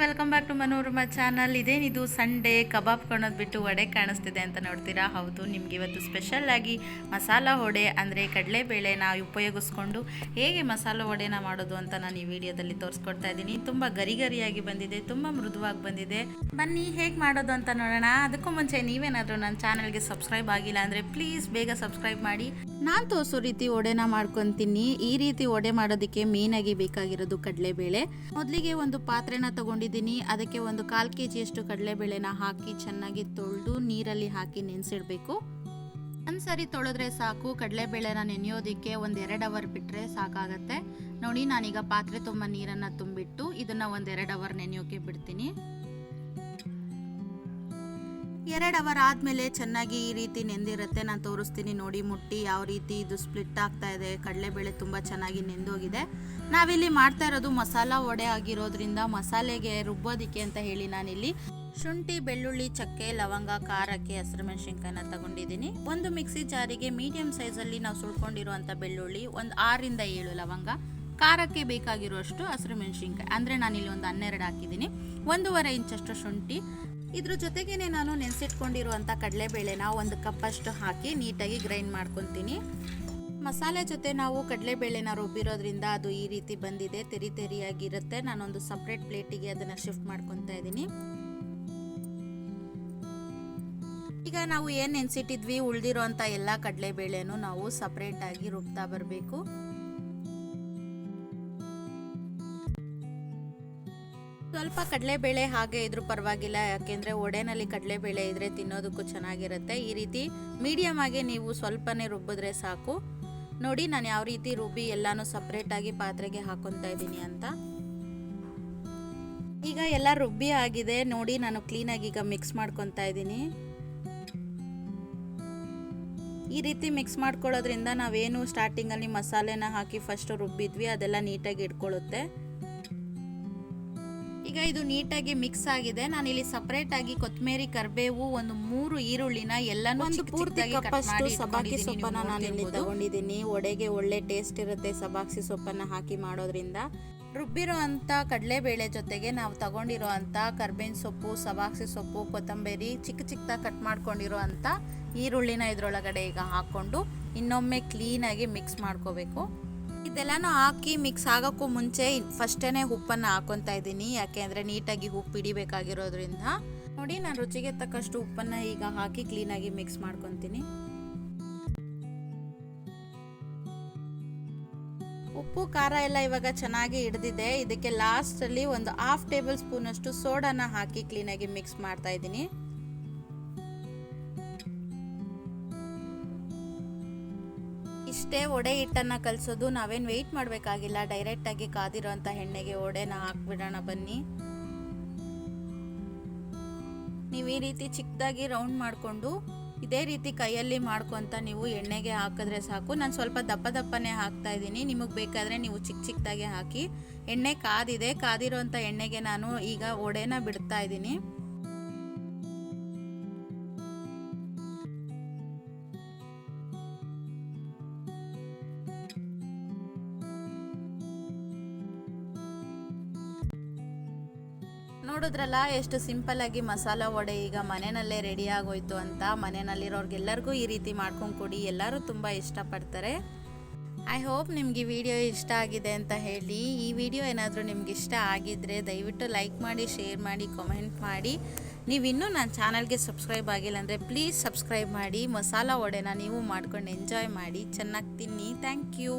Welcome back to Manorama channel ಇದೇನಿದು Sunday ಕಬಾಬ್ ಕಾಣೋದು ಬಿಟ್ಟು ವಡೆ ಕಾಣಿಸ್ತಿದೆ ಅಂತ ನೋಡ್ತೀರಾ? ಹೌದು, ನಿಮ್ಗೆ ಇವತ್ತು ಸ್ಪೆಷಲ್ ಆಗಿ ಮಸಾಲ ವಡೆ ಅಂದರೆ ನಾವು ಉಪಯೋಗಿಸ್ಕೊಂಡು ಹೇಗೆ ಮಸಾಲ ವಡೆನ ಮಾಡೋದು ಅಂತ ನಾನು ಈ ವಿಡಿಯೋದಲ್ಲಿ ತೋರಿಸ್ಕೊಡ್ತಾ ಇದ್ದೀನಿ. ತುಂಬ ಗರಿ ಗರಿಯಾಗಿ ಬಂದಿದೆ, ತುಂಬ ಮೃದುವಾಗಿ ಬಂದಿದೆ. ಬನ್ನಿ, ಹೇಗೆ ಮಾಡೋದು ಅಂತ ನೋಡೋಣ. ಅದಕ್ಕೂ ಮುಂಚೆ ನೀವೇನಾದರೂ ನನ್ನ ಚಾನಲ್ಗೆ ಸಬ್ಸ್ಕ್ರೈಬ್ ಆಗಿಲ್ಲ ಅಂದರೆ ಪ್ಲೀಸ್ ಬೇಗ ಸಬ್ಸ್ಕ್ರೈಬ್ ಮಾಡಿ. ನಾನು ತೋರಿಸೋ ರೀತಿ ಒಡೆನ ಮಾಡ್ಕೊತೀನಿ. ಈ ರೀತಿ ಒಡೆ ಮಾಡೋದಕ್ಕೆ ಮೇನಾಗಿ ಬೇಕಾಗಿರೋದು ಕಡಲೆಬೇಳೆ. ಮೊದಲಿಗೆ ಒಂದು ಪಾತ್ರೆನ ತಗೊಂಡಿದ್ದೀನಿ ಅದಕ್ಕೆ ಒಂದು ಕಾಲು ಕೆ ಜಿಯಷ್ಟು ಕಡಲೆಬೇಳೆನ ಹಾಕಿ ಚೆನ್ನಾಗಿ ತೊಳೆದು ನೀರಲ್ಲಿ ಹಾಕಿ ನೆನೆಸಿಡಬೇಕು. ಒಂದು ಸರಿ ತೊಳೆದ್ರೆ ಸಾಕು. ಕಡಲೆಬೇಳೆನ ನೆನೆಯೋದಕ್ಕೆ ಒಂದು ಎರಡು ಅವರ್ ಬಿಟ್ಟರೆ ಸಾಕಾಗತ್ತೆ. ನೋಡಿ ನಾನೀಗ ಪಾತ್ರೆ ತುಂಬ ನೀರನ್ನು ತುಂಬಿಟ್ಟು ಇದನ್ನು ಒಂದು ಎರಡು ಅವರ್ ನೆನೆಯೋಕೆ ಬಿಡ್ತೀನಿ. ಎರಡು ಅವರ್ ಆದಮೇಲೆ ಚೆನ್ನಾಗಿ ಈ ರೀತಿ ನೆಂದಿರುತ್ತೆ. ನಾನು ತೋರಿಸ್ತೀನಿ ನೋಡಿ ಮುಟ್ಟಿ ಯಾವ ರೀತಿ ಇದು ಸ್ಪ್ಲಿಟ್ ಆಗ್ತಾ ಇದೆ. ಕಡಲೆಬೇಳೆ ತುಂಬ ಚೆನ್ನಾಗಿ ನೆಂದೋಗಿದೆ. ನಾವಿಲ್ಲಿ ಮಾಡ್ತಾ ಇರೋದು ಮಸಾಲ ವಡೆ ಆಗಿರೋದ್ರಿಂದ ಮಸಾಲೆಗೆ ರುಬ್ಬೋದಿಕ್ಕೆ ಅಂತ ಹೇಳಿ ನಾನಿಲ್ಲಿ ಶುಂಠಿ, ಬೆಳ್ಳುಳ್ಳಿ, ಚಕ್ಕೆ, ಲವಂಗ, ಖಾರಕ್ಕೆ ಹಸಿರು ಮೆಣಸಿನ್ಕಾಯಿನ ತಗೊಂಡಿದ್ದೀನಿ. ಒಂದು ಮಿಕ್ಸಿ ಜಾರಿಗೆ ಮೀಡಿಯಂ ಸೈಜಲ್ಲಿ ನಾವು ಸುಳ್ಕೊಂಡಿರುವಂಥ ಬೆಳ್ಳುಳ್ಳಿ, ಒಂದು ಆರರಿಂದ ಏಳು ಲವಂಗ, ಖಾರಕ್ಕೆ ಬೇಕಾಗಿರುವಷ್ಟು ಹಸಿರು ಮೆಣಸಿನ್ಕಾಯಿ, ಅಂದರೆ ನಾನಿಲ್ಲಿ ಒಂದು ಹನ್ನೆರಡು ಹಾಕಿದ್ದೀನಿ. ಒಂದೂವರೆ ಇಂಚಷ್ಟು ಶುಂಠಿ ಇದ್ರ ಜೊತೆಗೇನೆ ನಾನು ನೆನೆಸಿಟ್ಕೊಂಡಿರುವಂಥ ಕಡಲೆಬೇಳೆನ ಒಂದು ಕಪ್ಪಷ್ಟು ಹಾಕಿ ನೀಟಾಗಿ ಗ್ರೈಂಡ್ ಮಾಡ್ಕೊತೀನಿ. ಮಸಾಲೆ ಜೊತೆ ನಾವು ಕಡಲೆಬೇಳೆನ ರುಬ್ಬಿರೋದ್ರಿಂದ ಅದು ಈ ರೀತಿ ಬಂದಿದೆ, ತೆರಿ ತೆರಿಯಾಗಿರುತ್ತೆ. ನಾನೊಂದು ಸಪ್ರೇಟ್ ಪ್ಲೇಟಿಗೆ ಅದನ್ನು ಶಿಫ್ಟ್ ಮಾಡ್ಕೊತಾ ಇದ್ದೀನಿ. ಈಗ ನಾವು ಏನು ನೆನೆಸಿಟ್ಟಿದ್ವಿ ಎಲ್ಲಾ ಎಲ್ಲ ಕಡಲೆಬೇಳೆನೂ ನಾವು ಸಪ್ರೇಟಾಗಿ ರುಬ್ತಾ ಬರಬೇಕು. ಸ್ವಲ್ಪ ಕಡಲೆಬೇಳೆ ಹಾಗೆ ಇದ್ರೂ ಪರವಾಗಿಲ್ಲ, ಯಾಕೆಂದರೆ ಒಡೆನಲ್ಲಿ ಕಡಲೆಬೇಳೆ ಇದ್ರೆ ತಿನ್ನೋದಕ್ಕೂ ಚೆನ್ನಾಗಿರುತ್ತೆ. ಈ ರೀತಿ ಮೀಡಿಯಮ್ ಆಗಿ ನೀವು ಸ್ವಲ್ಪನೇ ರುಬ್ಬಿದ್ರೆ ಸಾಕು. ನೋಡಿ, ನಾನು ಯಾವ ರೀತಿ ರುಬ್ಬಿ ಎಲ್ಲಾನು ಸಪ್ರೇಟಾಗಿ ಪಾತ್ರೆಗೆ ಹಾಕೊತಾ ಇದ್ದೀನಿ ಅಂತ. ಈಗ ಎಲ್ಲ ರುಬ್ಬಿ ಆಗಿದೆ. ನೋಡಿ, ನಾನು ಕ್ಲೀನಾಗಿ ಈಗ ಮಿಕ್ಸ್ ಮಾಡ್ಕೊತಾ ಇದ್ದೀನಿ. ಈ ರೀತಿ ಮಿಕ್ಸ್ ಮಾಡ್ಕೊಳ್ಳೋದ್ರಿಂದ ನಾವೇನು ಸ್ಟಾರ್ಟಿಂಗಲ್ಲಿ ಮಸಾಲೆನ ಹಾಕಿ ಫಸ್ಟ್ ರುಬ್ಬಿದ್ವಿ, ಅದೆಲ್ಲ ನೀಟಾಗಿ ಇಟ್ಕೊಳ್ಳುತ್ತೆ. ಈಗ ಇದು ನೀಟಾಗಿ ಮಿಕ್ಸ್ ಆಗಿದೆ. ನಾನು ಇಲ್ಲಿ ಸಪರೇಟ್ ಆಗಿ ಕೊತ್ತಂಬರಿ ಕರಿಬೇವು ಒಂದು ಮೂರು ಈರುಳ್ಳಿನ ಎಲ್ಲಾನು ಒಂದು ಪೂರ್ತಿ ಕಪ್ಪಷ್ಟು ಸಬಾಕಿ ಸೊಪ್ಪನ್ನ ನಾನು ಇಲ್ಲಿ ತಗೊಂಡಿದ್ದೀನಿ. ಒಡೆಗೆ ಒಳ್ಳೆ ಟೇಸ್ಟ್ ಇರುತ್ತೆ ಸಬಾಕ್ಸಿ ಸೊಪ್ಪನ್ನ ಹಾಕಿ ಮಾಡೋದ್ರಿಂದ. ರುಬ್ಬಿರೋ ಅಂಥ ಕಡಲೆಬೇಳೆ ಜೊತೆಗೆ ನಾವು ತಗೊಂಡಿರೋ ಅಂಥ ಕರ್ಬೇವಿನ ಸೊಪ್ಪು ಸಬಾಕ್ಸಿ ಸೊಪ್ಪು ಕೊತ್ತಂಬರಿ ಚಿಕ್ಕ ಚಿಕ್ಕದಾಗಿ ಕಟ್ ಮಾಡ್ಕೊಂಡಿರೋ ಅಂಥ ಈರುಳ್ಳಿನ ಇದರೊಳಗಡೆ ಈಗ ಹಾಕ್ಕೊಂಡು ಇನ್ನೊಮ್ಮೆ ಕ್ಲೀನಾಗಿ ಮಿಕ್ಸ್ ಮಾಡ್ಕೋಬೇಕು. ಇದೆಲ್ಲನೂ ಹಾಕಿ ಮಿಕ್ಸ್ ಆಗೋಕ್ಕೂ ಮುಂಚೆ ಫಸ್ಟೇ ಉಪ್ಪನ್ನು ಹಾಕೊತಾ ಇದ್ದೀನಿ. ಯಾಕೆ ಅಂದರೆ ನೀಟಾಗಿ ಉಪ್ಪು ಹಿಡಿಬೇಕಾಗಿರೋದ್ರಿಂದ. ನೋಡಿ, ನಾನು ರುಚಿಗೆ ತಕ್ಕಷ್ಟು ಉಪ್ಪನ್ನು ಈಗ ಹಾಕಿ ಕ್ಲೀನಾಗಿ ಮಿಕ್ಸ್ ಮಾಡ್ಕೊತೀನಿ. ಉಪ್ಪು, ಖಾರ ಎಲ್ಲ ಇವಾಗ ಚೆನ್ನಾಗಿ ಹಿಡ್ದಿದೆ. ಇದಕ್ಕೆ ಲಾಸ್ಟಲ್ಲಿ ಒಂದು ಹಾಫ್ ಟೇಬಲ್ ಸ್ಪೂನಷ್ಟು ಸೋಡಾನ ಹಾಕಿ ಕ್ಲೀನಾಗಿ ಮಿಕ್ಸ್ ಮಾಡ್ತಾ ಇದ್ದೀನಿ. ಇಷ್ಟೇ ಒಡೆ ಹಿಟ್ಟನ್ನು ಕಲಿಸೋದು, ನಾವೇನು ವೆಯ್ಟ್ ಮಾಡಬೇಕಾಗಿಲ್ಲ. ಡೈರೆಕ್ಟಾಗಿ ಕಾದಿರೋಂಥ ಎಣ್ಣೆಗೆ ಒಡೆನ ಹಾಕ್ಬಿಡೋಣ ಬನ್ನಿ. ನೀವು ಈ ರೀತಿ ಚಿಕ್ಕದಾಗಿ ರೌಂಡ್ ಮಾಡಿಕೊಂಡು, ಇದೇ ರೀತಿ ಕೈಯಲ್ಲಿ ಮಾಡ್ಕೊತ ನೀವು ಎಣ್ಣೆಗೆ ಹಾಕಿದ್ರೆ ಸಾಕು. ನಾನು ಸ್ವಲ್ಪ ದಪ್ಪ ದಪ್ಪನೇ ಹಾಕ್ತಾ ಇದ್ದೀನಿ. ನಿಮಗೆ ಬೇಕಾದರೆ ನೀವು ಚಿಕ್ಕ ಚಿಕ್ಕದಾಗಿ ಹಾಕಿ. ಎಣ್ಣೆ ಕಾದಿದೆ ಕಾದಿರೋಂಥ ಎಣ್ಣೆಗೆ ನಾನು ಈಗ ಒಡೆನ ಬಿಡ್ತಾ ಇದ್ದೀನಿ. ನೋಡಿದ್ರಲ್ಲ, ಎಷ್ಟು ಸಿಂಪಲ್ ಆಗಿ ಮಸಾಲ ವಡೆ ಈಗ ಮನೆಯಲ್ಲೇ ರೆಡಿ ಆಗೋಯ್ತು ಅಂತ ಮನೆಯಲ್ಲಿರೋರ್ಗೆಲ್ಲರಿಗೂ ಈ ರೀತಿ ಮಾಡ್ಕೊಂಡು ಕೊಡಿ, ಎಲ್ಲರೂ ತುಂಬ ಇಷ್ಟಪಡ್ತಾರೆ. ಐ ಹೋಪ್ ನಿಮಗೆ ಈ ವಿಡಿಯೋ ಇಷ್ಟ ಆಗಿದೆ ಅಂತ ಹೇಳಿ. ಈ ವಿಡಿಯೋ ಏನಾದರೂ ನಿಮ್ಗೆ ಇಷ್ಟ ಆಗಿದ್ದರೆ ದಯವಿಟ್ಟು ಲೈಕ್ ಮಾಡಿ ಶೇರ್ ಮಾಡಿ ಕಮೆಂಟ್ ಮಾಡಿ. ನೀವು ಇನ್ನೂ ನನ್ನ ಚಾನಲ್ಗೆ ಸಬ್ಸ್ಕ್ರೈಬ್ ಆಗಿಲ್ಲ ಅಂದರೆ ಪ್ಲೀಸ್ ಸಬ್ಸ್ಕ್ರೈಬ್ ಮಾಡಿ. ಮಸಾಲ ವಡೆನ ನೀವು ಮಾಡ್ಕೊಂಡು ಎಂಜಾಯ್ ಮಾಡಿ. ಚೆನ್ನಾಗಿ ತಿನ್ನಿ. Thank you